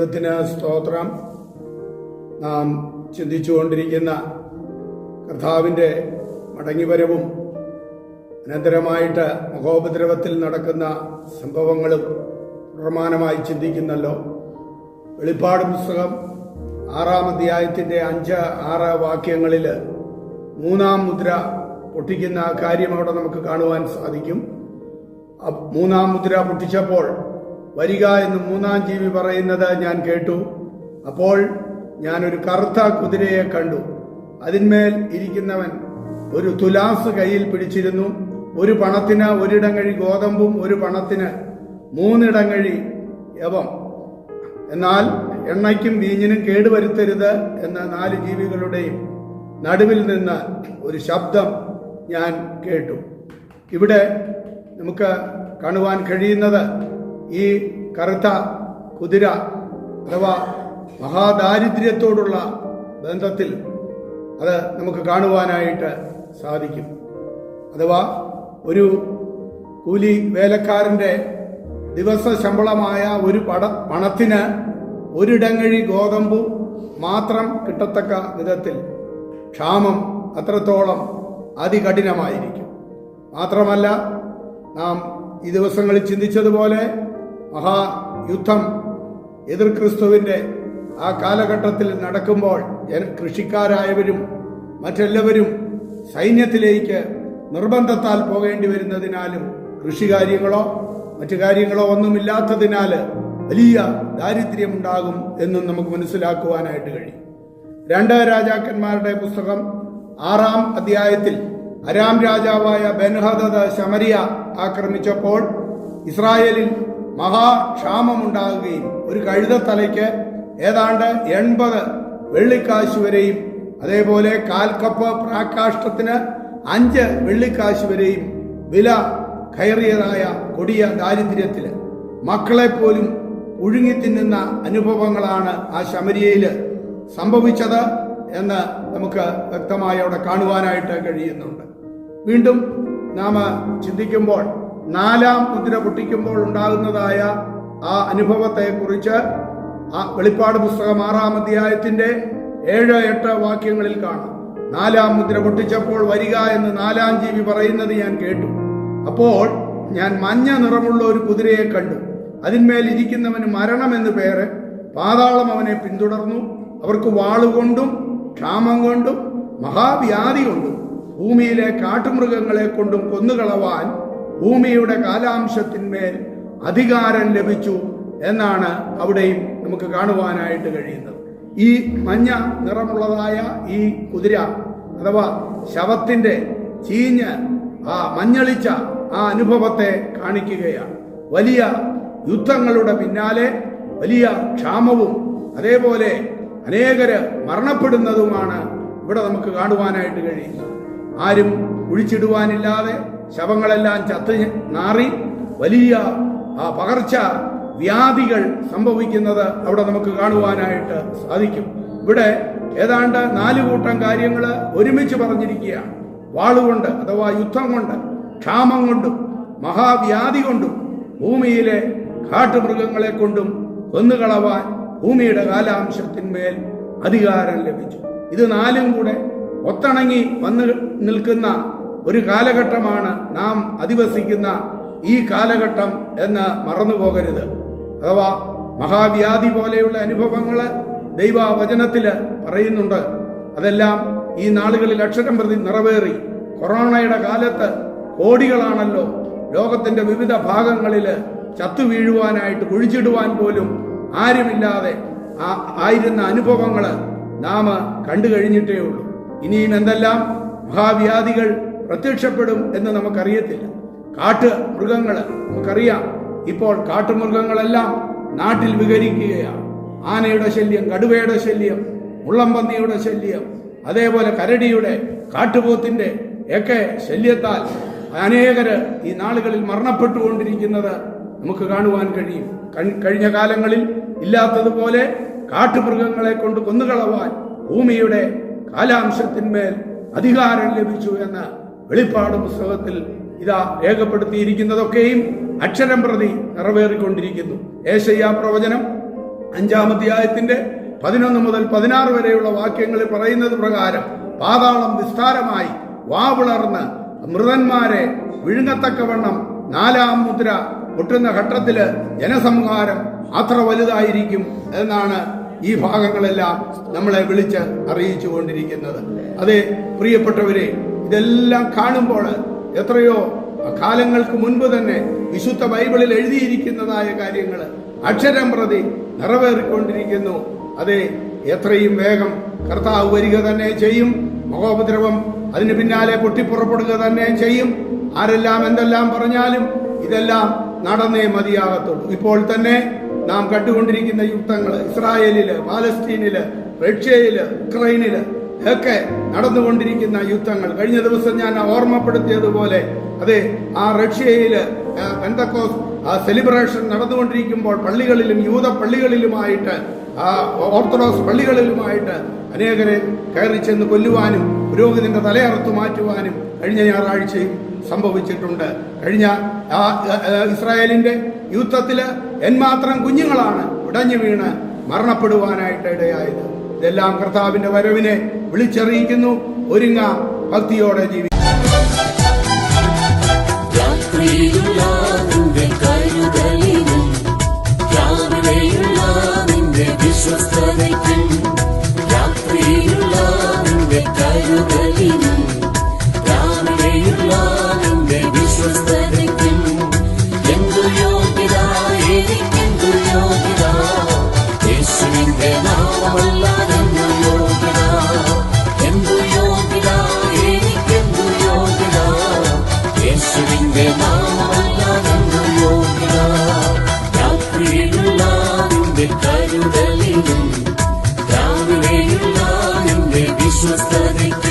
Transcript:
ദൈവത്തിന് സ്തോത്രം. നാം ചിന്തിച്ചുകൊണ്ടിരിക്കുന്ന കർത്താവിന്റെ മടങ്ങിവരവും അനന്തരമായിട്ട് മഹോപദ്രവത്തിൽ നടക്കുന്ന സംഭവങ്ങളും പ്രമാണമായി ചിന്തിക്കുന്നല്ലോ. വെളിപ്പാട് പുസ്തകം ആറാം അധ്യായത്തിന്റെ അഞ്ച് ആറ് വാക്യങ്ങളിൽ മൂന്നാം മുദ്ര പൊട്ടിക്കുന്ന കാര്യം അവിടെ നമുക്ക് കാണുവാൻ സാധിക്കും. മൂന്നാം മുദ്ര പൊട്ടിച്ചപ്പോൾ വരിക എന്ന് മൂന്നാം ജീവി പറയുന്നത് ഞാൻ കേട്ടു. അപ്പോൾ ഞാൻ ഒരു കറുത്ത കുതിരയെ കണ്ടു. അതിന്മേൽ ഇരിക്കുന്നവൻ ഒരു തുലാസ് കയ്യിൽ പിടിച്ചിരുന്നു. ഒരു പണത്തിന് ഒരിടങ്ങഴി ഗോതമ്പും ഒരു പണത്തിന് മൂന്നിടങ്ങഴി യവം. എന്നാൽ എണ്ണയ്ക്കും വീഞ്ഞിനും കേടുവരുത്തരുത് എന്ന നാല് ജീവികളുടെയും നടുവിൽ നിന്ന് ഒരു ശബ്ദം ഞാൻ കേട്ടു. ഇവിടെ നമുക്ക് കാണുവാൻ കഴിയുന്നത് ഈ കറുത്ത കുതിര അഥവാ മഹാദാരിദ്ര്യത്തോടുള്ള ബന്ധത്തിൽ അത് നമുക്ക് കാണുവാനായിട്ട് സാധിക്കും. അഥവാ ഒരു കൂലി വേലക്കാരന്റെ ദിവസ ശമ്പളമായ ഒരു പട പണത്തിന് ഒരിടങ്ങഴി ഗോതമ്പു മാത്രം കിട്ടത്തക്ക വിധത്തിൽ ക്ഷാമം അത്രത്തോളം അതികഠിനമായിരിക്കും. മാത്രമല്ല നാം ഈ ദിവസങ്ങളിൽ ചിന്തിച്ചതുപോലെ മഹായുദ്ധം എതിർ ക്രിസ്തുവിന്റെ ആ കാലഘട്ടത്തിൽ നടക്കുമ്പോൾ കൃഷിക്കാരായവരും മറ്റെല്ലാവരും സൈന്യത്തിലേക്ക് നിർബന്ധത്താൽ പോകേണ്ടി വരുന്നതിനാലും കൃഷികാര്യങ്ങളോ മറ്റു കാര്യങ്ങളോ ഒന്നുമില്ലാത്തതിനാൽ വലിയ ദാരിദ്ര്യമുണ്ടാകും എന്നും നമുക്ക് മനസ്സിലാക്കുവാനായിട്ട് കഴിയും. രണ്ട് രാജാക്കന്മാരുടെ പുസ്തകം ആറാം അധ്യായത്തിൽ അരാം രാജാവായ ബെൻഹദദ് ശമരിയ ആക്രമിച്ചപ്പോൾ ഇസ്രായേലിൽ മഹാക്ഷാമമുണ്ടാകുകയും ഒരു കഴുതത്തലയ്ക്ക് ഏതാണ്ട് എൺപത് വെള്ളിക്കാശ് വരെയും അതേപോലെ കാൽക്കപ്പ് പ്രാകാഷ്ടത്തിന് അഞ്ച് വെള്ളിക്കാശ് വരെയും വില കയറിയതായ കൊടിയ ദാരിദ്ര്യത്തിൽ മക്കളെ പോലും ഒഴുങ്ങി തിന്നുന്ന അനുഭവങ്ങളാണ് ആ ശമരിയയിൽ സംഭവിച്ചത് എന്ന് നമുക്ക് വ്യക്തമായി അവിടെ കാണുവാനായിട്ട് കഴിയുന്നുണ്ട്. വീണ്ടും നാം ചിന്തിക്കുമ്പോൾ നാലാം കുതിര പൊട്ടിക്കുമ്പോൾ ഉണ്ടാകുന്നതായ ആ അനുഭവത്തെ കുറിച്ച് ആ വെളിപ്പാട് പുസ്തകം ആറാം അധ്യായത്തിന്റെ ഏഴ് എട്ട് വാക്യങ്ങളിൽ കാണാം. നാലാം മുദ്ര പൊട്ടിച്ചപ്പോൾ വരിക എന്ന് നാലാം ജീവി പറയുന്നത് ഞാൻ കേട്ടു. അപ്പോൾ ഞാൻ മഞ്ഞ നിറമുള്ള ഒരു കുതിരയെ കണ്ടു. അതിന്മേൽ ഇരിക്കുന്നവന് മരണം എന്ന് പേര്. പാതാളം അവനെ പിന്തുടർന്നു. അവർക്ക് വാളുകൊണ്ടും ക്ഷാമം കൊണ്ടും മഹാവ്യാധി കൊണ്ടും ഭൂമിയിലെ കാട്ടുമൃഗങ്ങളെ കൊണ്ടും കൊന്നുകളവാൻ ഭൂമിയുടെ കാലാംശത്തിന്മേൽ അധികാരം ലഭിച്ചു എന്നാണ് അവിടെയും നമുക്ക് കാണുവാനായിട്ട് കഴിയുന്നത്. ഈ മഞ്ഞ നിറമുള്ളതായ ഈ കുതിര അഥവാ ശവത്തിന്റെ ചീഞ്ഞ് ആ മഞ്ഞളിച്ച ആ അനുഭവത്തെ കാണിക്കുകയാണ്. വലിയ യുദ്ധങ്ങളുടെ പിന്നാലെ വലിയ ക്ഷാമവും അതേപോലെ അനേകര് മരണപ്പെടുന്നതുമാണ് ഇവിടെ നമുക്ക് കാണുവാനായിട്ട് കഴിയുന്നത്. ആരും കുഴിച്ചിടുവാനില്ലാതെ ശവങ്ങളെല്ലാം ചത്ത് നാറി വലിയ ആ പകർച്ച വ്യാധികൾ സംഭവിക്കുന്നത് അവിടെ നമുക്ക് കാണുവാനായിട്ട് സാധിക്കും. ഇവിടെ ഏതാണ്ട് നാല് കൂട്ടം കാര്യങ്ങൾ ഒരുമിച്ച് പറഞ്ഞിരിക്കുകയാണ്. വാളുകൊണ്ട് അഥവാ യുദ്ധം കൊണ്ട് ക്ഷാമം കൊണ്ടും മഹാവ്യാധി കൊണ്ടും ഭൂമിയിലെ കാട്ടുമൃഗങ്ങളെ കൊണ്ടും കൊന്നുകളവാൻ ഭൂമിയുടെ കാലാംശത്തിന്മേൽ അധികാരം ലഭിച്ചു. ഇത് നാലും കൂടെ ഒത്തണങ്ങി വന്നു നിൽക്കുന്ന ഒരു കാലഘട്ടമാണ് നാം അധിവസിക്കുന്ന ഈ കാലഘട്ടം എന്ന് മറന്നു പോകരുത്. അഥവാ മഹാവ്യാധി പോലെയുള്ള അനുഭവങ്ങൾ ദൈവവചനത്തിൽ പറയുന്നുണ്ട്. അതെല്ലാം ഈ നാളുകളിൽ അക്ഷരം പ്രതി നിറവേറി. കൊറോണയുടെ കാലത്ത് കോടികളാണല്ലോ ലോകത്തിന്റെ വിവിധ ഭാഗങ്ങളിൽ ചത്തു വീഴുവാനായിട്ട് കുഴിച്ചിടുവാൻ പോലും ആരുമില്ലാതെ ആയിരുന്ന അനുഭവങ്ങൾ നാം കണ്ടു കഴിഞ്ഞിട്ടേ ഉള്ളൂ. ഇനിയും എന്തെല്ലാം മഹാവ്യാധികൾ പ്രത്യക്ഷപ്പെടും എന്ന് നമുക്കറിയത്തില്ല. കാട്ട് മൃഗങ്ങൾ നമുക്കറിയാം. ഇപ്പോൾ കാട്ടുമൃഗങ്ങളെല്ലാം നാട്ടിൽ വിഹരിക്കുകയാണ്. ആനയുടെ ശല്യം കടുവയുടെ ശല്യം മുള്ളംപന്നിയുടെ ശല്യം അതേപോലെ കരടിയുടെ കാട്ടുപോത്തിന്റെ ഒക്കെ ശല്യത്താൽ അനേകര് ഈ നാളുകളിൽ മരണപ്പെട്ടുകൊണ്ടിരിക്കുന്നത് നമുക്ക് കാണുവാൻ കഴിയും. കഴിഞ്ഞ കാലങ്ങളിൽ ഇല്ലാത്തതുപോലെ കാട്ടുമൃഗങ്ങളെ കൊണ്ട് കൊന്നുകളവാൻ ഭൂമിയുടെ കാലാംശത്തിന്മേൽ അധികാരം ലഭിച്ചു എന്ന് വെളിപ്പാട് പുസ്തകത്തിൽ ഇതാ രേഖപ്പെടുത്തിയിരിക്കുന്നതൊക്കെയും അക്ഷരം പ്രതി നിറവേറിക്കൊണ്ടിരിക്കുന്നു. ഏശയ്യ പ്രവചനം അഞ്ചാം അധ്യായത്തിന്റെ പതിനൊന്ന് മുതൽ പതിനാറ് വരെയുള്ള വാക്യങ്ങളിൽ പറയുന്നത് പ്രകാരം പാതാളം വിസ്താരമായി വാവിളർന്ന് മൃതന്മാരെ വിഴുങ്ങത്തക്കവണ്ണം നാലാം മുദ്ര പൊട്ടുന്ന ഘട്ടത്തിൽ ജനസംഹാരം അത്ര വലുതായിരിക്കും എന്നാണ് ഈ ഭാഗങ്ങളെല്ലാം നമ്മളെ വിളിച്ച് അറിയിച്ചു കൊണ്ടിരിക്കുന്നത് അതെ പ്രിയപ്പെട്ടവരെ ഇതെല്ലാം കാണുമ്പോൾ എത്രയോ കാലങ്ങൾക്ക് മുൻപ് തന്നെ വിശുദ്ധ ബൈബിളിൽ എഴുതിയിരിക്കുന്നതായ കാര്യങ്ങൾ അക്ഷരം പ്രതി നിറവേറിക്കൊണ്ടിരിക്കുന്നു. അതെ എത്രയും വേഗം കർത്താവ് വരിക തന്നെ ചെയ്യും. മഹോപദ്രവം അതിന് പിന്നാലെ പൊട്ടിപ്പുറപ്പെടുക തന്നെ ചെയ്യും. ആരെല്ലാം എന്തെല്ലാം പറഞ്ഞാലും ഇതെല്ലാം നടന്നേ മതിയാകത്തുള്ളൂ. ഇപ്പോൾ തന്നെ നാം കണ്ടുകൊണ്ടിരിക്കുന്ന യുദ്ധങ്ങൾ ഇസ്രായേലിൽ പാലസ്തീനിൽ റഷ്യയിൽ ഉക്രൈനിൽ ഒക്കെ നടന്നുകൊണ്ടിരിക്കുന്ന യുദ്ധങ്ങൾ. കഴിഞ്ഞ ദിവസം ഞാൻ ഓർമ്മപ്പെടുത്തിയതുപോലെ അതെ ആ റഷ്യയിൽ എന്തൊക്കെ സെലിബ്രേഷൻ നടന്നുകൊണ്ടിരിക്കുമ്പോൾ പള്ളികളിലും യൂത പള്ളികളിലുമായിട്ട് ആ ഓർത്തഡോക്സ് പള്ളികളിലുമായിട്ട് അനേകരെ കയറി ചെന്ന് കൊല്ലുവാനും പുരോഹിതന്റെ തലയറുത്തു മാറ്റുവാനും കഴിഞ്ഞ ഞായറാഴ്ചയും സംഭവിച്ചിട്ടുണ്ട്. കഴിഞ്ഞ ആ, ഇസ്രായേലിന്റെ യുദ്ധത്തിൽ എന്മാത്രം കുഞ്ഞുങ്ങളാണ് ഉടഞ്ഞു വീണ് മരണപ്പെടുവാനായിട്ട് ഇടയായത്. ഇതെല്ലാം കർത്താവിന്റെ വരവിനെ വിളിച്ചറിയിക്കുന്നു. ഒരുങ്ങ ഭക്തിയോടെ ജീവി രാത്രിയിലുള്ള നിന്റെ കരുതലിനും രാവിലെയുള്ള നിന്റെ വിശ്വസ്തതയ്ക്കും 别羞涩的。